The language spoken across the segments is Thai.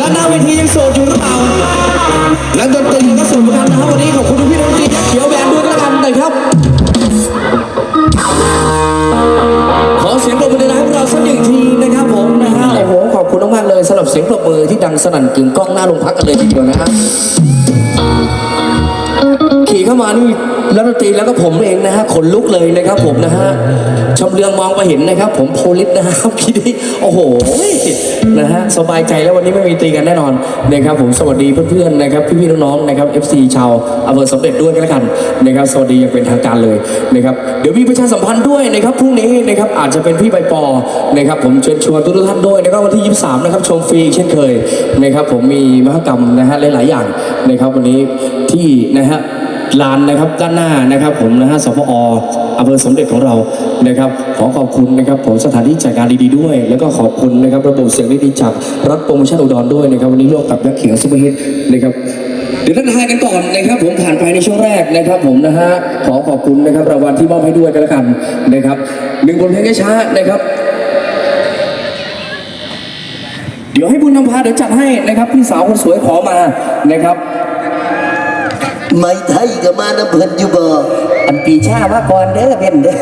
ด้านหน้าเวทียังโสดอยู่หรือเปล่าและดนตรีก็โสดเหมือนกันนะครับวันนี้ขอบคุณทุกพี่ดนตรีเขียวแบนด้วยกันแล้วกันนะครับ ขอเสียงปรบมือให้พวกเราสักหนึ่งทีนะครับผมนะฮะโอ้โหขอบคุณมากๆเลยสำหรับเสียงปรบมือที่ดังสนั่นกึ่งก้องหน้าโรงพักกันเลยทีเดียวนะฮะขี่เข้ามานี่แล้วดนตรีแล้วก็ผมเองนะฮะขนลุกเลยนะครับผมนะฮะ ชำเลืองมองไปเห็นนะครับ ผมโพลิสนะครับคิดดิโอ้โหนะฮะสบายใจแล้ววันนี้ไม่มีตีกันแน่นอนนะครับผมสวัสดีเพื่อนๆนะครับพี่ๆน้องๆนะครับ FC ชาวอำเภอสมเด็จด้วยกันแล้วกันนะครับสวัสดีอย่างเป็นทางการเลยนะครับเดี๋ยวมีประชาสัมพันธ์ด้วยนะครับพรุ่งนี้นะครับอาจจะเป็นพี่ใบปอนะครับผมเชิญชวนทุกท่านด้วยนะครับวันที่ 23 นะครับชมฟรีเช่นเคยนะครับผมมีมหกรรมนะฮะหลายๆอย่างนะครับวันนี้ที่นะฮะ ลานนะครับด้านหน้านะครับ ผมนะฮะสพออำเภอสมเด็จของเรานะครับ ขอขอบคุณนะครับผมสถานที่จัดงานดีๆด้วย แล้วก็ขอบคุณนะครับระบบเสียงดีๆจากรัฐโปรโมชั่นอุดรด้วยนะครับวันนี้ร่วมกับนักเขียงซุปเปอร์ฮิตนะครับเดี๋ยวทักทายกันก่อนนะครับ ผมผ่านไปในช่วงแรกนะครับ ผมนะฮะขอขอบคุณนะครับรางวัลที่มอบให้ด้วยกันแล้วกันนะครับหนึ่งบทเพลงช้านะครับเดี๋ยวให้บุญนำพาเดี๋ยวจัดให้นะครับพี่สาวคนสวยขอมานะครับ ไม่ไทยก็มาน้ำเพิ่นอยู่บ่อันปีชามาก่อนเด้อเพ่นเด้อ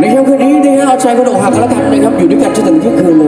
ในค่ำคืนนี้นะฮะเอาใจกระดกหักกันแล้วกันนะครับอยู่ด้วยกันจนถึงเที่ยงคืนเลยนะฮะวันนี้